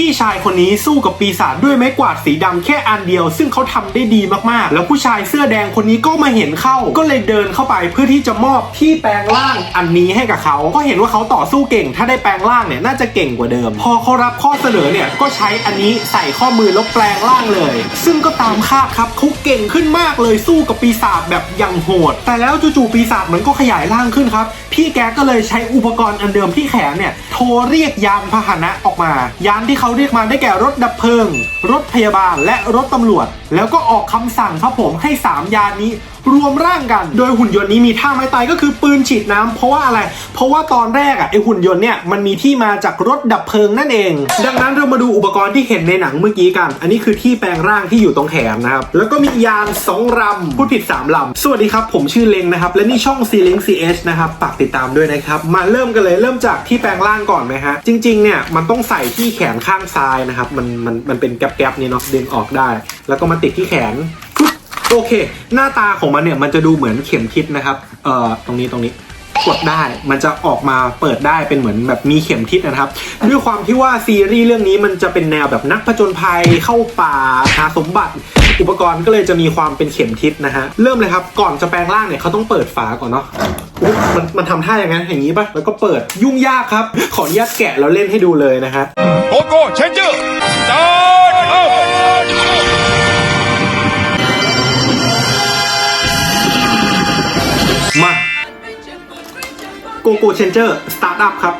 พี่ชายคนนี้สู้กับปีศาจด้วยไม้กวาดสีดำแค่อันเดียว ซึ่งเขาทำได้ดีมากๆ แล้วผู้ชายเสื้อแดงคนนี้ก็มาเห็นเข้า ก็เลยเดินเข้าไปเพื่อที่จะมอบที่แปลงร่างอันนี้ให้กับเขาก็เห็นว่าเขาต่อสู้เก่ง ถ้าได้แปลงร่างเนี่ยน่าจะเก่งกว่าเดิม พอเขารับข้อเสนอเนี่ยก็ใช้อันนี้ใส่ข้อมือแล้วแปลงร่างเลย ซึ่งก็ตามคาดครับเขาเก่งขึ้นมากเลยสู้กับปีศาจแบบอย่างโหด แต่แล้วจู่ๆปีศาจมันก็ขยายร่างขึ้นครับ พี่แกก็เลยใช้อุปกรณ์อันเดิมที่แขนเนี่ยโทรเรียกยานพาหนะออกมา ยานที่เขาเรียกมาได้แก่รถดับเพลิง รถพยาบาลและรถตำรวจ แล้วก็ออกคำสั่งครับผมให้ 3 ยานนี้รวมร่างกัน โดยหุ่นยนต์นี้มีท่าไม้ตายก็คือปืนฉีดน้ำเพราะว่าอะไร เพราะว่าตอนแรกอะไอหุ่นยนต์เนี่ยมันมีที่มาจากรถดับเพลิงนั่นเอง ดังนั้นเรามาดูอุปกรณ์ที่เห็นในหนังเมื่อกี้กัน อันนี้คือที่แปลงร่างที่อยู่ตรงแขนนะครับ แล้วก็มียานสองลำพูดผิดสามลำสวัสดีครับ ผมชื่อเล็งนะครับ และนี่ช่อง C Link CH นะครับฝากติดตามด้วยนะครับ มาเริ่มกันเลยเริ่มจากที่แปลงร่างก่อนไหมฮะจริงๆเนี่ยมันต้องใส่ที่แขนข้างซ้ายนะครับมันมันมันเป็นแก๊บๆนี่เนาะดึงออกได้ แล้วก็มาติดที่แขน โอเค หน้าตาของมันเนี่ยมันจะดูเหมือนเข็มทิศนะครับ เอ่อ ตรงนี้ตรงนี้กดได้ มันจะออกมาเปิดได้เป็นเหมือนแบบมีเข็มทิศนะครับ ด้วยความที่ว่าซีรีส์เรื่องนี้มันจะเป็นแนวแบบนักผจญภัยเข้าป่าหาสมบัติ อุปกรณ์ก็เลยจะมีความเป็นเข็มทิศนะฮะ เริ่มเลยครับ ก่อนจะแปลงร่างเนี่ยเขาต้องเปิดฝาก่อนเนาะอุ๊ยมันมันทำท่าอย่างนั้นอย่างนี้ป่ะ แล้วก็เปิดยุ่งยากครับ ขออนุญาตแกะแล้วเล่นให้ดูเลยนะฮะโกโก้เชนเจอร์สตาร์ โกโก้เชนเจอร์สตาร์ทอัพครับ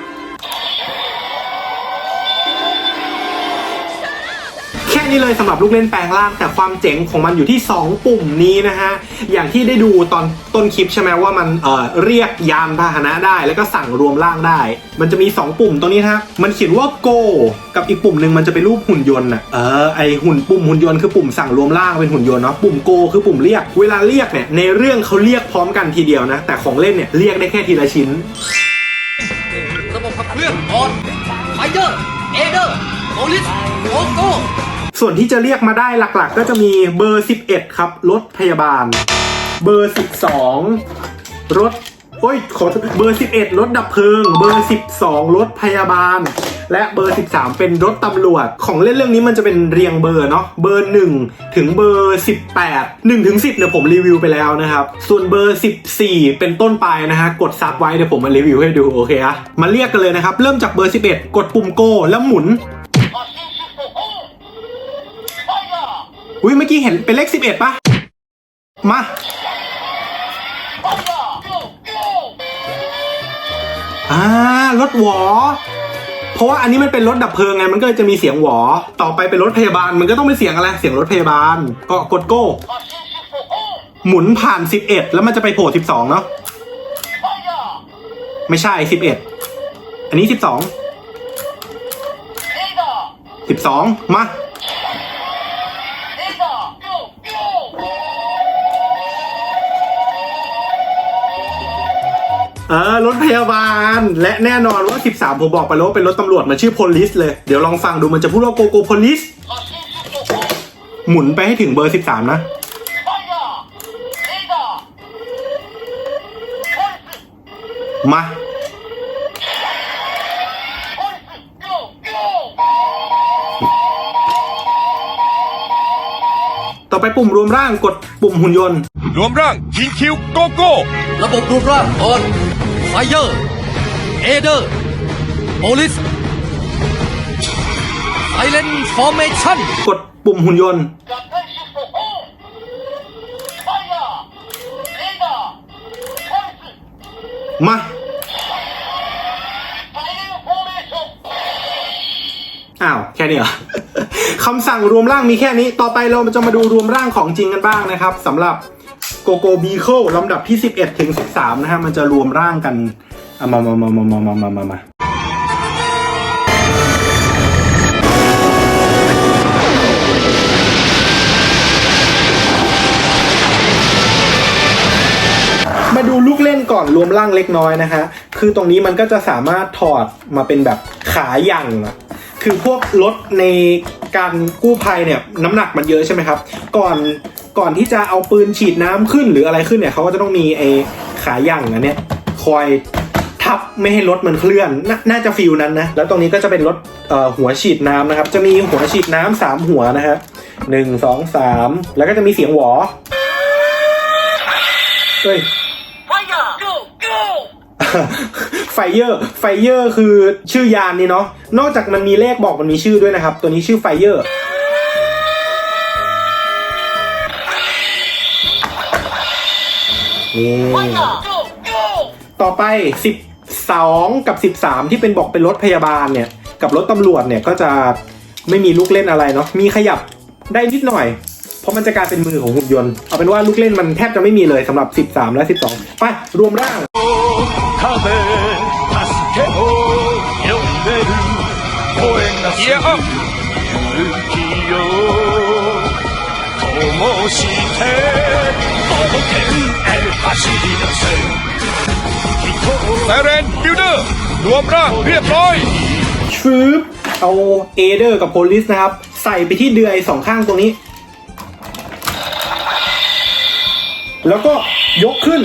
นี้เลยสำหรับลูกเล่นแปลงร่าง แต่ความเจ๋งของมันอยู่ที่ 2 ปุ่มนี้นะฮะ อย่างที่ได้ดูตอนต้นคลิปใช่ไหมว่ามันเอ่อเรียกยานพาหนะได้ แล้วก็สั่งรวมร่างได้ มันจะมี 2 ปุ่มตรงนี้นะฮะมันเขียนว่า go กับอีกปุ่มหนึ่งมันจะเป็นรูปหุ่นยนต์อะเออไอหุ่นปุ่มหุ่นยนต์คือปุ่มสั่งรวมร่างเป็นหุ่นยนต์เนาะปุ่ม go คือปุ่มเรียก เวลาเรียกเนี่ยในเรื่องเขาเรียกพร้อมกันทีเดียวนะ แต่ของเล่นเนี่ยเรียกได้แค่ทีละชิ้น ระบบขับเคลื่อนออนไฟเดอร์เอเดอร์โอลิสโกโก้ ส่วนที่จะเรียกมาได้หลักๆ ก็จะมีเบอร์ 11 ครับ รถพยาบาล เบอร์ 12 รถโอ้ยขอเบอร์ 11 รถดับเพลิง เบอร์ 12 รถพยาบาล และเบอร์ 13 เป็นรถตำรวจ ของเล่นเรื่องนี้มันจะเป็นเรียงเบอร์เนาะ เบอร์ 1 ถึงเบอร์ 18 1ถึง10เนี่ยผมรีวิวไปแล้วนะครับ ส่วนเบอร์ 14 เป็นต้นไปนะฮะ กดซับไว้เดี๋ยวผมมารีวิวให้ดูโอเคอะมาเรียกกันเลยนะครับ เริ่มจากเบอร์ 11 กดปุ่มโก แล้วหมุน อุ้ยเมื่อกี้เห็นเป็นเลข11ปะมา อ่ารถหวอ เพราะว่าอันนี้มันเป็นรถดับเพลิงไง มันก็เลยจะมีเสียงหวอ ต่อไปเป็นรถพยาบาล มันก็ต้องเป็นเสียงอะไร เสียงรถพยาบาล ก็กดโก้ หมุนผ่าน11แล้วมันจะไปโผล่12เนาะ ไม่ใช่11อันนี้12 12มา เออรถพยาบาล และแน่นอนว่า 13 ผมบอกไปแล้วว่าเป็นรถตำรวจมันชื่อ police เลย เดี๋ยวลองฟังดูมันจะพูดว่า go go police หมุนไปให้ถึงเบอร์ 13 นะ มา ต่อไปปุ่มรวมร่างกดปุ่มหุ่นยนต์ รวมร่างยิงคิวโกโก้ ระบบรวมร่างออน ไฟเดอร์ เอเดอร์โอลิสไซเลนฟอร์เมชั่นกดปุ่มหุ่นยนต์ มา อ้าว แค่นี้เหรอ คำสั่งรวมร่างมีแค่นี้ ต่อไปเราจะมาดูรวมร่างของจริงกันบ้างนะครับสำหรับ โกโกบีเคิลลำดับที่ 11 ถึง 13 นะฮะ มันจะรวมร่างกันเอามามามามามามามามามาดูลูกเล่นก่อนรวมร่างเล็กน้อยนะฮะ คือตรงนี้มันก็จะสามารถถอดมาเป็นแบบขาหยั่งอะคือพวกรถในการกู้ภัยเนี่ยน้ำหนักมันเยอะใช่ไหมครับ ก่อน ก่อนที่จะเอาปืนฉีดน้ำขึ้นหรืออะไรขึ้นเนี่ยเขาก็จะต้องมีไอ้ขาหยั่งอันเนี้ยคอยทับไม่ให้รถมันเคลื่อนนน่าจะฟิลนั้นนะ แล้วตรงนี้ก็จะเป็นรถหัวฉีดน้ำนะครับ จะมีหัวฉีดน้ำสามหัวนะฮะหนึ่งสองสามแล้วก็จะมีเสียงหวอเฮ้ยไฟเยอร์ไฟเยอร์คือชื่อยานนี่เนาะนอกจากมันมีเลขบอกมันมีชื่อด้วยนะครับ ตัวนี้ชื่อไฟเยอร์ ต่อไป 12 กับ 13 ที่เป็นบอกเป็นรถพยาบาลเนี่ย กับรถตำรวจเนี่ยก็จะไม่มีลูกเล่นอะไรเนาะ มีขยับได้นิดหน่อย เพราะมันจะกลายเป็นมือของหุ่นยนต์ เอาเป็นว่าลูกเล่นมันแทบจะไม่มีเลยสำหรับ 13 และ 12 ไป รวมร่าง 風助けを呼んでる声がする勇気を灯して ไซเรนบิลเดอร์รวมร่างเรียบร้อยชืบเอาเอเดอร์กับโพลิสนะครับ ใส่ไปที่เดือยสองข้างตรงนี้ แล้วก็ยกขึ้น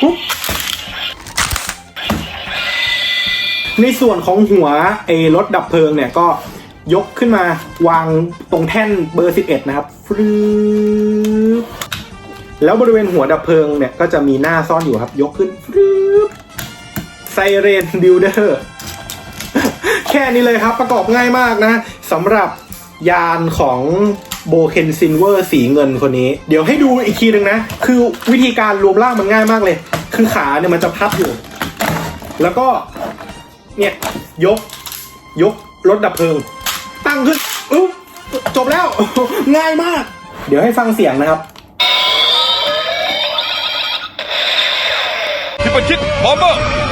ปุ๊บในส่วนของหัวเอรถดับเพลิงเนี่ยก็ยกขึ้นมาวางตรงแท่นเบอร์ 11 นะครับฟรึบแล้วบริเวณหัวดับเพลิงเนี่ยก็จะมีหน้าซ่อนอยู่ครับ ยกขึ้นฟรึบ เรนบิลเดอร์แค่นี้เลยครับประกอบง่ายมากนะสำหรับยานของโบเคนซินเวอร์สีเงินคนนี้ เดี๋ยวให้ดูอีกทีหนึ่งนะ คือวิธีการรวมร่างมันง่ายมากเลย คือขาเนี่ยมันจะพับอยู่ แล้วก็ เนี่ยยก ยกรถดับเพลิง ตั้งขึ้นอุ๊บจบแล้ว ง่ายมาก เดี๋ยวให้ฟังเสียงนะครับที่ประชิดบอมเบอร์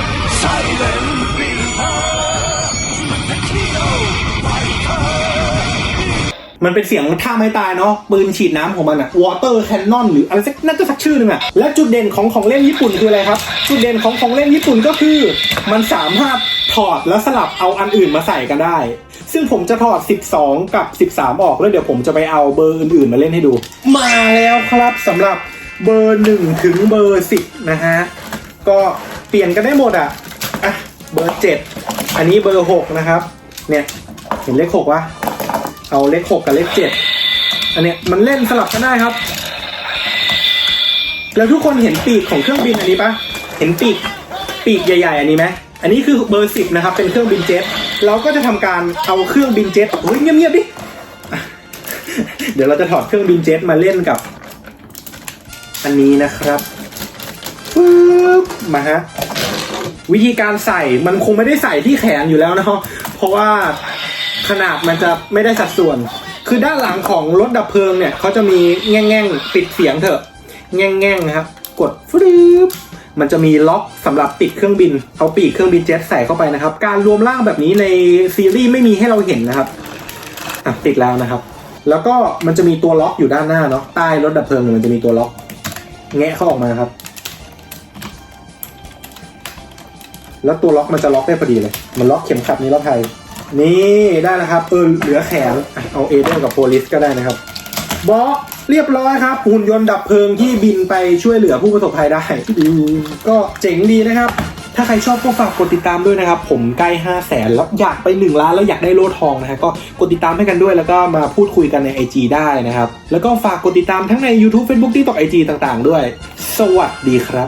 มันเป็นเสียงท่าไม้ตายเนาะปืนฉีดน้ำของมันอะวอเตอร์แคนนอนหรืออะไรสักนั่นก็สักชื่อหนึ่งอะและจุดเด่นของของเล่นญี่ปุ่นคืออะไรครับ จุดเด่นของของเล่นญี่ปุ่นก็คือ มันสามารถถอดแล้วสลับเอาอันอื่นมาใส่กันได้ ซึ่งผมจะถอด 12 กับ 13 ออกแล้วเดี๋ยวผมจะไปเอาเบอร์อื่นๆมาเล่นให้ดู มาแล้วครับสำหรับเบอร์ 1 ถึงเบอร์ 10 นะฮะ ก็เปลี่ยนกันได้หมดอะอะเบอร์ 7 อันนี้เบอร์ 6 นะครับ เนี่ย เห็นเลข 6วะ เอาเลข6กับเลข7อันเนี้ยมันเล่นสลับกันได้ครับ แล้วทุกคนเห็นปีกของเครื่องบินอันนี้ปะเห็นปีกปีกใหญ่ ๆ อันนี้ไหมอันนี้คือเบอร์สิบนะครับ เป็นเครื่องบินเจ็ตเราก็จะทำการเอาเครื่องบินเจ็ตเฮ้ยเงียบๆดิเดี๋ยวเราจะถอดเครื่องบินเจ็ตมาเล่นกับ อันนี้นะครับปึ๊บมาฮะวิธีการใส่มันคงไม่ได้ใส่ที่แขนอยู่แล้วนะเพราะว่า ขนาดมันจะไม่ได้สัดส่วน คือด้านหลังของรถดับเพลิงเนี่ยเขาจะมีแง่งๆปิดเสียงเถอะแง่งๆนะครับ กดฟรึบมันจะมีล็อกสำหรับติดเครื่องบินเอาปีกเครื่องบินเจ็ตใส่เข้าไปนะครับ การรวมร่างแบบนี้ในซีรีส์ไม่มีให้เราเห็นนะครับอะติดแล้วนะครับ แล้วก็มันจะมีตัวล็อกอยู่ด้านหน้าเนาะใต้รถดับเพลิงเนี่ยมันจะมีตัวล็อก แงะเข้าออกมาครับ แล้วตัวล็อกมันจะล็อกได้พอดีเลย มันล็อกเข็มขัดนิรภัย นี่ได้แล้วครับเออเหลือแขนเอาเอเดนกับโพลิสก็ได้นะครับบอสเรียบร้อยครับ หุ่นยนต์ดับเพลิงที่บินไปช่วยเหลือผู้ประสบภัยได้ ก็เจ๋งดีนะครับ ถ้าใครชอบก็ฝากกดติดตามด้วยนะครับ ผมใกล้ 5 0 0แสนแล้วอยากไป 1 ล้านแล้วอยากได้โล่ทองนะฮะก็กดติดตามให้กันด้วยแล้วก็มาพูดคุยกันใน IG ได้นะครับ แล้วก็ฝากกดติดตามทั้งใน YouTube Facebook TikTok IG ต่างๆ ด้วย สวัสดีครับ